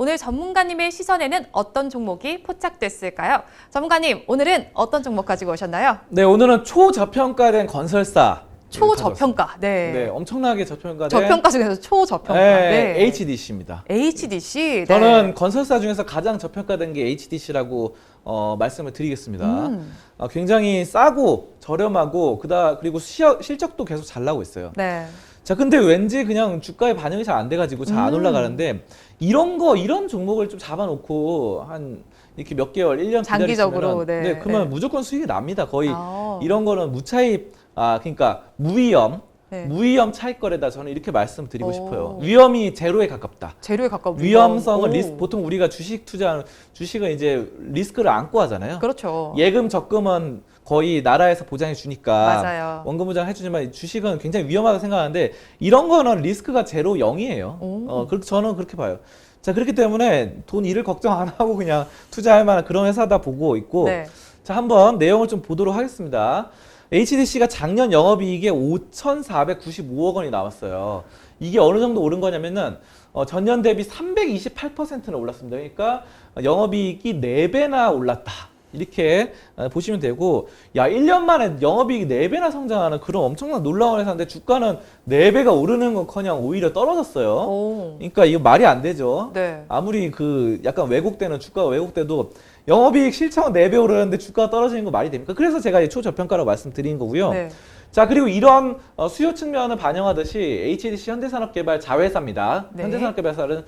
오늘 전문가님의 시선에는 어떤 종목이 포착됐을까요? 전문가님, 오늘은 어떤 종목 가지고 오셨나요? 네, 오늘은 초저평가된 건설사. 초저평가. 네, 네. 엄청나게 저평가된 저평가 중에서 초저평가. 네, 네. HDC입니다. HDC. 네. 저는 건설사 중에서 가장 저평가된 게 HDC라고 어, 말씀을 드리겠습니다. 음. 어, 굉장히 싸고 저렴하고 그다 그리고 시어, 실적도 계속 잘 나오고 있어요. 네. 자, 근데 왠지 그냥 주가에 반영이 잘 안 돼가지고 잘 안 음. 올라가는데 이런 거 이런 종목을 좀 잡아놓고 한 이렇게 몇 개월, 1년 장기적으로, 기다리시면 네, 네, 그러면 네. 무조건 수익이 납니다. 거의 아. 이런 거는 무차입 아 그러니까 무위험 네. 무위험 차익 거래다 저는 이렇게 말씀드리고 오. 싶어요. 위험이 제로에 가깝다. 재료에 가까운 위험성은 오. 리스 보통 우리가 주식 투자 주식은 이제 리스크를 안고 하잖아요. 그렇죠. 예금 적금은 거의 나라에서 보장해 주니까 맞아요. 원금 보장 해주지만 주식은 굉장히 위험하다고 생각하는데 이런 거는 리스크가 제로 0이에요. 오. 어, 그렇게 저는 그렇게 봐요. 자 그렇기 때문에 돈 잃을 걱정 안 하고 그냥 투자할 만한 그런 회사다 보고 있고 네. 자 한번 내용을 좀 보도록 하겠습니다. HDC가 작년 영업이익에 5,495억 원이 나왔어요. 이게 어느 정도 오른 거냐면은 어, 전년 대비 328%나 올랐습니다. 그러니까 영업이익이 4배나 올랐다. 이렇게 어, 보시면 되고 야 1년 만에 영업이익이 4배나 성장하는 그런 엄청난 놀라운 회사인데 주가는 4배가 오르는 건커녕 오히려 떨어졌어요. 오. 그러니까 이거 말이 안 되죠. 네. 아무리 그 약간 왜곡되는 주가가 왜곡돼도 영업이익 실적은 4배 오르는데 주가가 떨어지는 거 말이 됩니까? 그래서 제가 이 초저평가라고 말씀드린 거고요. 네. 자 그리고 이런 어, 수요 측면을 반영하듯이 HDC 현대산업개발 자회사입니다. 네. 현대산업개발사는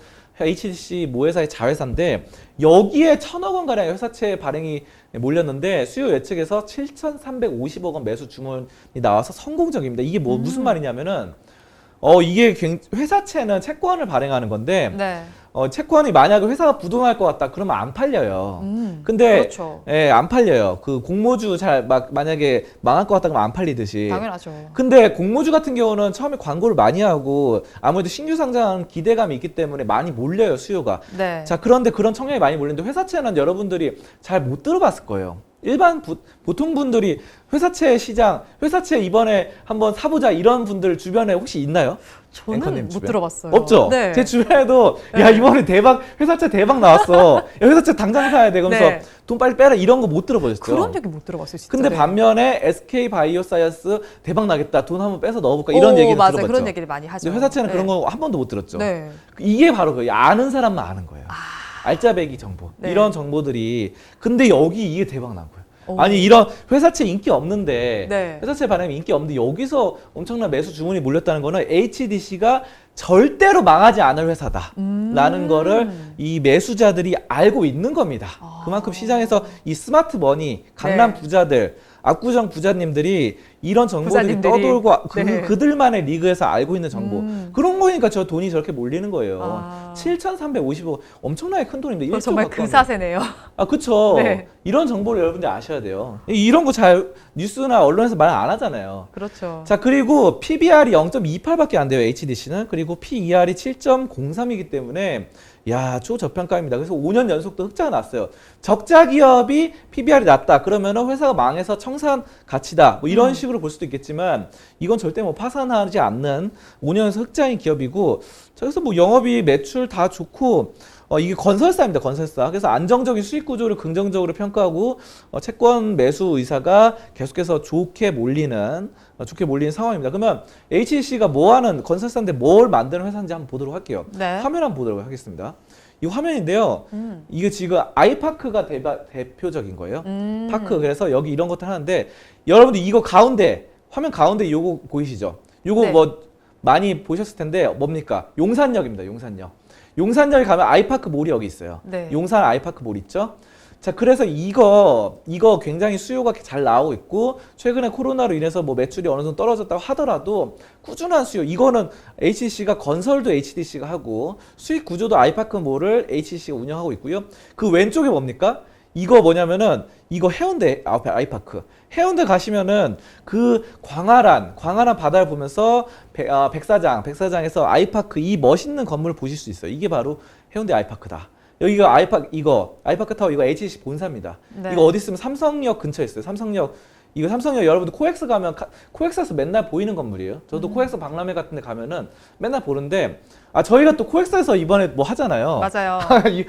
HDC 모회사의 자회사인데 여기에 천억 원 가량의 회사채 발행이 몰렸는데 수요 예측에서 7,350억 원 매수 주문이 나와서 성공적입니다. 이게 뭐 음. 무슨 말이냐면은 어 이게 굉- 회사채는 채권을 발행하는 건데 네. 어, 채권이 만약에 회사가 부동할 것 같다 그러면 안 팔려요. 음. 근데 그렇죠. 예, 안 팔려요. 그 공모주 잘 막 만약에 망할 것 같다 그러면 안 팔리듯이. 당연하죠. 근데 공모주 같은 경우는 처음에 광고를 많이 하고 아무래도 신규 상장 기대감이 있기 때문에 많이 몰려요 수요가. 네. 자 그런데 그런 청량이 많이 몰리는데 회사채는 여러분들이 잘 못 들어봤을 거예요. 일반 부- 보통 분들이 회사채 시장, 회사채 이번에 한번 사보자 이런 분들 주변에 혹시 있나요? 저는 앵커님 못 주변? 들어봤어요. 없죠. 네. 제 주변에도 야 이번에 대박 회사채 대박 나왔어. 야, 회사채 당장 사야 돼. 그러면서 네. 돈 빨리 빼라 이런 거 못 들어보셨죠? 그런 얘기 못 들어봤어요, 진짜. 근데 네. 반면에 SK 바이오사이언스 대박 나겠다. 돈 한번 빼서 넣어볼까 이런 오, 얘기를 맞아요. 들어봤죠. 그런 얘기를 많이 하죠. 근데 회사채는 네. 그런 거 한 번도 못 들었죠. 네. 이게 바로 그 아는 사람만 아는 거예요. 알짜배기 정보 네. 이런 정보들이 근데 여기 이게 대박 난 거예요. 오. 아니 이런 회사채 인기 없는데 네. 회사채 발행이 인기 없는데 여기서 엄청난 매수 주문이 몰렸다는 거는 HDC가 절대로 망하지 않을 회사다라는 음. 거를 이 매수자들이 알고 있는 겁니다. 아. 그만큼 시장에서 이 스마트 머니 강남 네. 부자들 압구정 부자님들이 이런 정보들이 부자님들이. 떠돌고 그, 네. 그들만의 리그에서 알고 있는 정보 음. 그런 거니까 저 돈이 저렇게 몰리는 거예요. 아. 7,350억 엄청나게 큰 돈입니다. 어, 1조 정말 그 사세네요. 아, 그쵸. 네. 이런 정보를 여러분들 아셔야 돼요. 이- 이런 거 잘 뉴스나 언론에서 말 안 하잖아요. 그렇죠. 자, 그리고 PBR이 0.28밖에 안 돼요, HDC는. 그리고 PER이 7.03이기 때문에 야, 초저평가입니다. 그래서 5년 연속도 흑자가 났어요. 적자 기업이 PBR이 낮다. 그러면은 회사가 망해서 청산 가치다. 뭐 이런 음. 식으로 볼 수도 있겠지만 이건 절대 뭐 파산하지 않는 5년 연속 흑자인 기업이고 자, 그래서 뭐 영업이 매출 다 좋고 어, 이게 건설사입니다, 건설사. 그래서 안정적인 수익 구조를 긍정적으로 평가하고 어, 채권 매수 의사가 계속해서 좋게 몰리는 어, 좋게 몰리는 상황입니다. 그러면 HC가 뭐 하는 건설사인데 뭘 만드는 회사인지 한번 보도록 할게요. 네. 화면 한번 보도록 하겠습니다. 이 화면인데요. 음. 이게 지금 아이파크가 대바, 대표적인 거예요. 음. 파크. 그래서 여기 이런 것들 하는데 여러분들 이거 가운데 화면 가운데 요거 보이시죠? 요거 네. 뭐 많이 보셨을 텐데 뭡니까? 용산역입니다. 용산역. 용산역에 가면 아이파크 몰이 여기 있어요. 네. 용산 아이파크 몰 있죠? 자, 그래서 이거 이거 굉장히 수요가 잘 나오고 있고 최근에 코로나로 인해서 뭐 매출이 어느 정도 떨어졌다고 하더라도 꾸준한 수요. 이거는 HC가 건설도 HDC가 하고 수익 구조도 아이파크 몰을 HC가 운영하고 있고요. 그 왼쪽에 뭡니까? 이거 뭐냐면은 이거 해운대 앞에 아이파크 해운대 가시면은 그 광활한 광활한 바다를 보면서 백, 아, 백사장 백사장에서 아이파크 이 멋있는 건물을 보실 수 있어요. 이게 바로 해운대 아이파크다. 여기가 아이파크 이거 아이파크 타워 이거 HC 본사입니다. 네. 이거 어디 있으면 삼성역 근처에 있어요. 삼성역 이거 삼성역 여러분들 코엑스 가면 카- 코엑스에서 맨날 보이는 건물이에요. 저도 코엑스 박람회 같은 데 가면은 맨날 보는데 아 저희가 또 코엑스에서 이번에 뭐 하잖아요. 맞아요. 이-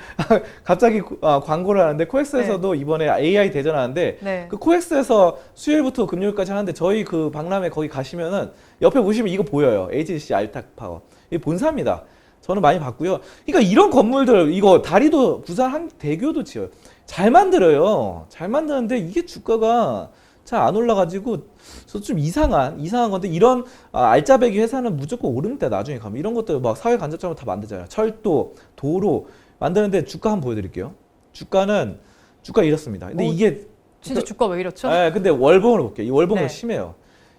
갑자기 아, 광고를 하는데 코엑스에서도 이번에 AI 대전하는데 네. 그 코엑스에서 수요일부터 금요일까지 하는데 저희 그 박람회 거기 가시면은 옆에 보시면 이거 보여요. HDC 알탁 파워. 이게 본사입니다. 저는 많이 봤고요. 그러니까 이런 건물들 이거 다리도 부산 한 대교도 지어요. 잘 만들어요. 잘 만드는데 이게 주가가 잘 안 올라가지고 저좀 이상한 이상한 건데 이런 아, 알짜배기 회사는 무조건 오릅니다. 나중에 가면 이런 것들 막 사회 간접적으로 다 만들잖아요. 철도, 도로 만드는데 주가 한번 보여드릴게요. 주가는 주가 이렇습니다. 근데 오, 이게 진짜 주가 왜 이렇죠? 예, 근데 월봉을 볼게요. 이 월봉은 네. 심해요.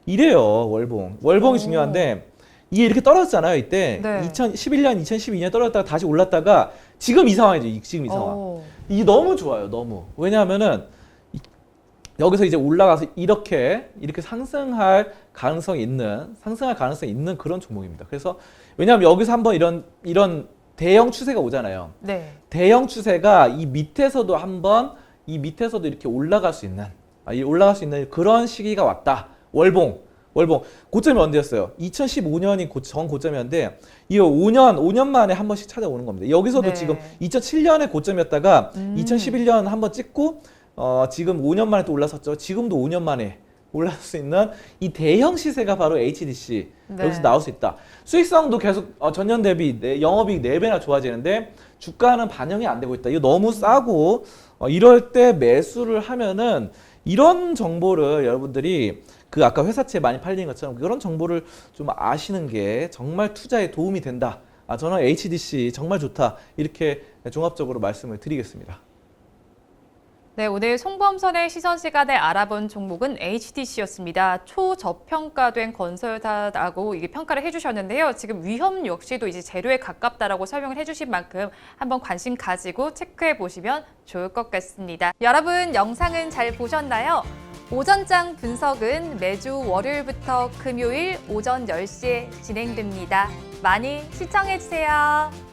이래요, 월봉. 월봉이 오. 중요한데 이게 이렇게 떨어졌잖아요, 이때. 네. 2011년, 2012년 떨어졌다가 다시 올랐다가 지금 이 상황이죠. 이- 지금 이 상황. 오. 이게 너무 좋아요, 너무. 왜냐하면은 이- 여기서 이제 올라가서 이렇게 이렇게 상승할 가능성이 있는 상승할 가능성이 있는 그런 종목입니다. 그래서 왜냐하면 여기서 한번 이런 이런 대형 추세가 오잖아요. 네. 대형 추세가 이 밑에서도 한번 이 밑에서도 이렇게 올라갈 수 있는 아, 이 올라갈 수 있는 그런 시기가 왔다. 월봉 월봉 고점이 언제였어요? 2015년이 고, 전 고점이었는데 이 5년 5년 만에 한 번씩 찾아오는 겁니다. 여기서도 네. 지금 2007년에 고점이었다가 음. 2011년 한 번 찍고 어, 지금 5년 만에 또 올라섰죠. 지금도 5년 만에 올라설 수 있는 이 대형 시세가 바로 HDC 네. 여기서 나올 수 있다. 수익성도 계속 어, 전년 대비 네, 영업이익 4배나 좋아지는데 주가는 반영이 안 되고 있다. 이거 너무 싸고 어, 이럴 때 매수를 하면은 이런 정보를 여러분들이 그 아까 회사채 많이 팔리는 것처럼 그런 정보를 좀 아시는 게 정말 투자에 도움이 된다. 아, 저는 HDC 정말 좋다. 이렇게 종합적으로 말씀을 드리겠습니다. 네, 오늘 송범선의 시선 시간에 알아본 종목은 HDC였습니다. 초저평가된 건설사라고 이게 평가를 해주셨는데요. 지금 위험 역시도 이제 재료에 가깝다라고 설명을 해주신 만큼 한번 관심 가지고 체크해 보시면 좋을 것 같습니다. 여러분 영상은 잘 보셨나요? 오전장 분석은 매주 월요일부터 금요일 오전 10시에 진행됩니다. 많이 시청해 주세요.